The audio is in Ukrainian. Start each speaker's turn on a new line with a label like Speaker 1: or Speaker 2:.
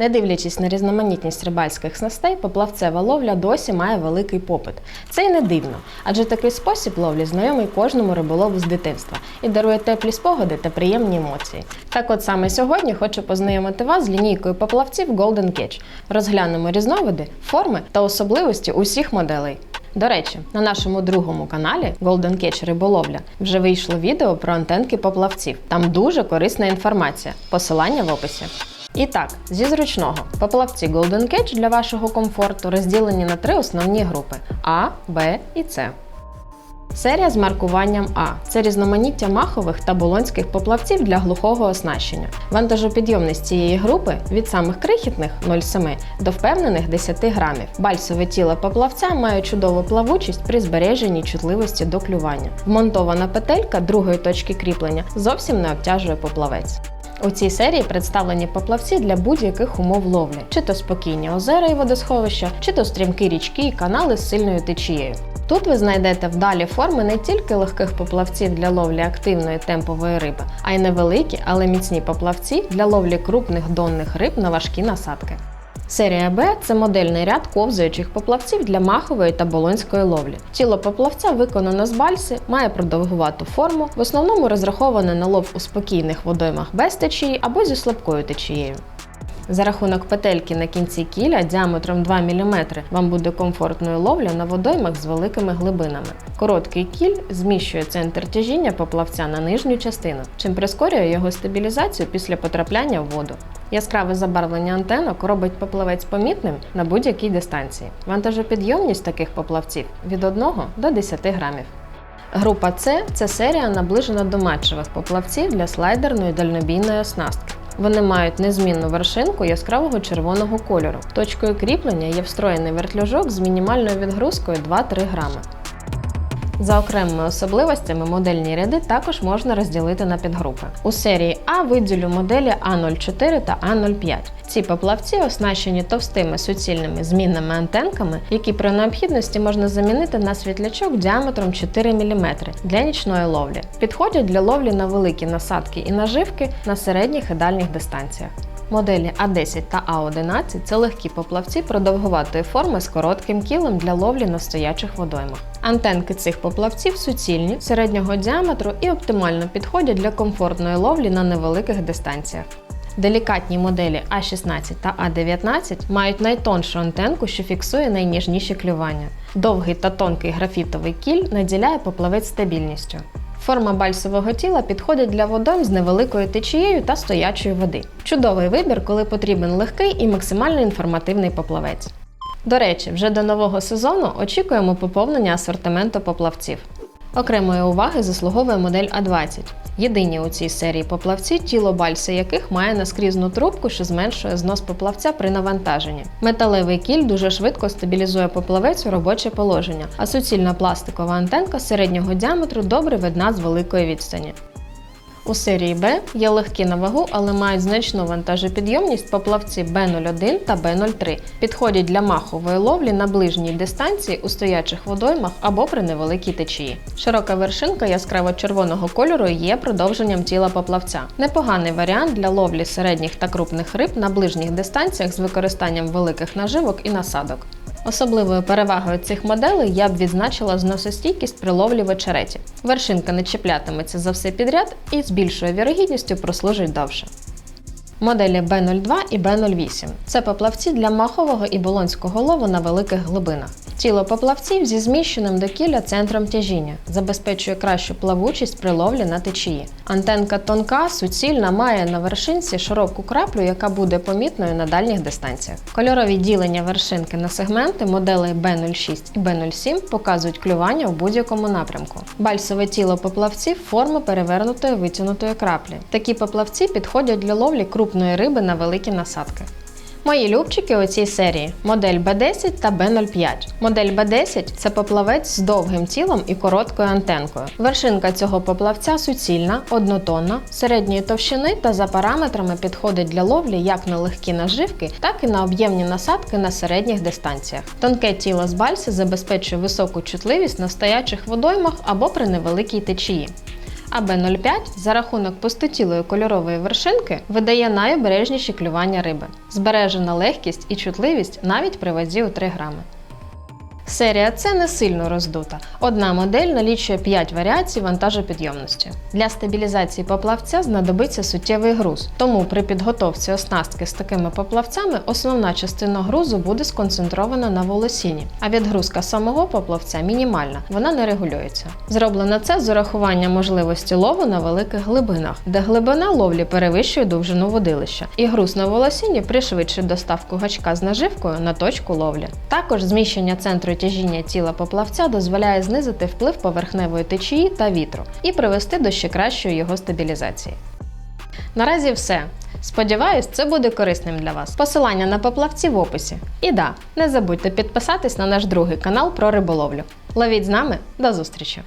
Speaker 1: Не дивлячись на різноманітність рибальських снастей, поплавцева ловля досі має великий попит. Це й не дивно, адже такий спосіб ловлі знайомий кожному риболову з дитинства і дарує теплі спогади та приємні емоції. Так от саме сьогодні хочу познайомити вас з лінійкою поплавців Golden Catch. Розглянемо різновиди, форми та особливості усіх моделей. До речі, на нашому другому каналі Golden Catch Риболовля вже вийшло відео про антенки поплавців. Там дуже корисна інформація. Посилання в описі. І так, зі зручного, поплавці Golden Catch для вашого комфорту розділені на три основні групи А, Б і С. Серія з маркуванням А це різноманіття махових та болонських поплавців для глухого оснащення. Вантажопідйомність цієї групи від самих крихітних 0,7 до впевнених 10 грамів. Бальсове тіло поплавця має чудову плавучість при збереженні чутливості до клювання. Вмонтована петелька другої точки кріплення зовсім не обтяжує поплавець. У цій серії представлені поплавці для будь-яких умов ловлі, чи то спокійні озера і водосховища, чи то стрімкі річки і канали з сильною течією. Тут ви знайдете вдалі форми не тільки легких поплавців для ловлі активної темпової риби, а й невеликі, але міцні поплавці для ловлі крупних донних риб на важкі насадки. Серія Б це модельний ряд ковзаючих поплавців для махової та болонської ловлі. Тіло поплавця виконано з бальси, має продовгувату форму, в основному розраховане на лов у спокійних водоймах без течії або зі слабкою течією. За рахунок петельки на кінці кіля діаметром 2 мм вам буде комфортною ловля на водоймах з великими глибинами. Короткий кіль зміщує центр тяжіння поплавця на нижню частину, чим прискорює його стабілізацію після потрапляння в воду. Яскраве забарвлення антенок робить поплавець помітним на будь-якій дистанції. Вантажопідйомність таких поплавців від 1 до 10 грамів. Група С це серія наближена до матчевих поплавців для слайдерної дальнобійної оснастки. Вони мають незмінну вершинку яскравого червоного кольору. Точкою кріплення є встроєний вертлюжок з мінімальною відгрузкою 2-3 грами. За окремими особливостями модельні ряди також можна розділити на підгрупи. У серії А виділю моделі А04 та А05. Ці поплавці оснащені товстими суцільними змінними антенками, які при необхідності можна замінити на світлячок діаметром 4 мм для нічної ловлі. Підходять для ловлі на великі насадки і наживки на середніх і дальніх дистанціях. Моделі А10 та А11 це легкі поплавці продовгуватої форми з коротким кілем для ловлі на стоячих водоймах. Антенки цих поплавців суцільні, середнього діаметру і оптимально підходять для комфортної ловлі на невеликих дистанціях. Делікатні моделі А16 та А19 мають найтоншу антенку, що фіксує найніжніші клювання. Довгий та тонкий графітовий кіль наділяє поплавець стабільністю. Форма бальсового тіла підходить для водойм з невеликою течією та стоячої води. Чудовий вибір, коли потрібен легкий і максимально інформативний поплавець. До речі, вже до нового сезону очікуємо поповнення асортименту поплавців. Окремої уваги заслуговує модель А20. Єдині у цій серії поплавці, тіло бальси яких має наскрізну трубку, що зменшує знос поплавця при навантаженні. Металевий кіль дуже швидко стабілізує поплавець у робоче положення, а суцільна пластикова антенка середнього діаметру добре видна з великої відстані. У серії Б є легкі на вагу, але мають значну вантажопідйомність поплавці Б01 та Б03. Підходять для махової ловлі на ближній дистанції у стоячих водоймах або при невеликій течії. Широка вершинка яскраво-червоного кольору є продовженням тіла поплавця. Непоганий варіант для ловлі середніх та крупних риб на ближніх дистанціях з використанням великих наживок і насадок. Особливою перевагою цих моделей я б відзначила зносостійкість при ловлі в очереті. Вершинка не чіплятиметься за все підряд і з більшою вірогідністю прослужить довше. Моделі B02 і B08 це поплавці для махового і болонського лову на великих глибинах. Тіло поплавців зі зміщеним до кіля центром тяжіння забезпечує кращу плавучість при ловлі на течії. Антенка тонка, суцільна, має на вершинці широку краплю, яка буде помітною на дальніх дистанціях. Кольорові ділення вершинки на сегменти моделей B06 і B07 показують клювання у будь-якому напрямку. Бальсове тіло поплавців форми перевернутої витягнутої краплі. Такі поплавці підходять для ловлі крупної риби на великі насадки. Мої любчики у цій серії модель B10 та B05. Модель B10 це поплавець з довгим тілом і короткою антенкою. Вершинка цього поплавця суцільна, однотонна, середньої товщини та за параметрами підходить для ловлі як на легкі наживки, так і на об'ємні насадки на середніх дистанціях. Тонке тіло з бальси забезпечує високу чутливість на стоячих водоймах або при невеликій течії. А Б05 за рахунок пустотілої кольорової вершинки видає найобережніші клювання риби. Збережена легкість і чутливість навіть при вазі у 3 грами. Серія С не сильно роздута. Одна модель налічує 5 варіацій вантажопідйомності. Для стабілізації поплавця знадобиться суттєвий груз, тому при підготовці оснастки з такими поплавцями основна частина грузу буде сконцентрована на волосіні, а відгрузка самого поплавця мінімальна, вона не регулюється. Зроблено це з урахуванням можливості лову на великих глибинах, де глибина ловлі перевищує довжину водилища, і груз на волосіні пришвидшить доставку гачка з наживкою на точку ловлі. Також зміщення центру тяжіння тіла поплавця дозволяє знизити вплив поверхневої течії та вітру і привести до ще кращої його стабілізації. Наразі все. Сподіваюсь, це буде корисним для вас. Посилання на поплавці в описі. І да, не забудьте підписатись на наш другий канал про риболовлю. Ловіть з нами, до зустрічі!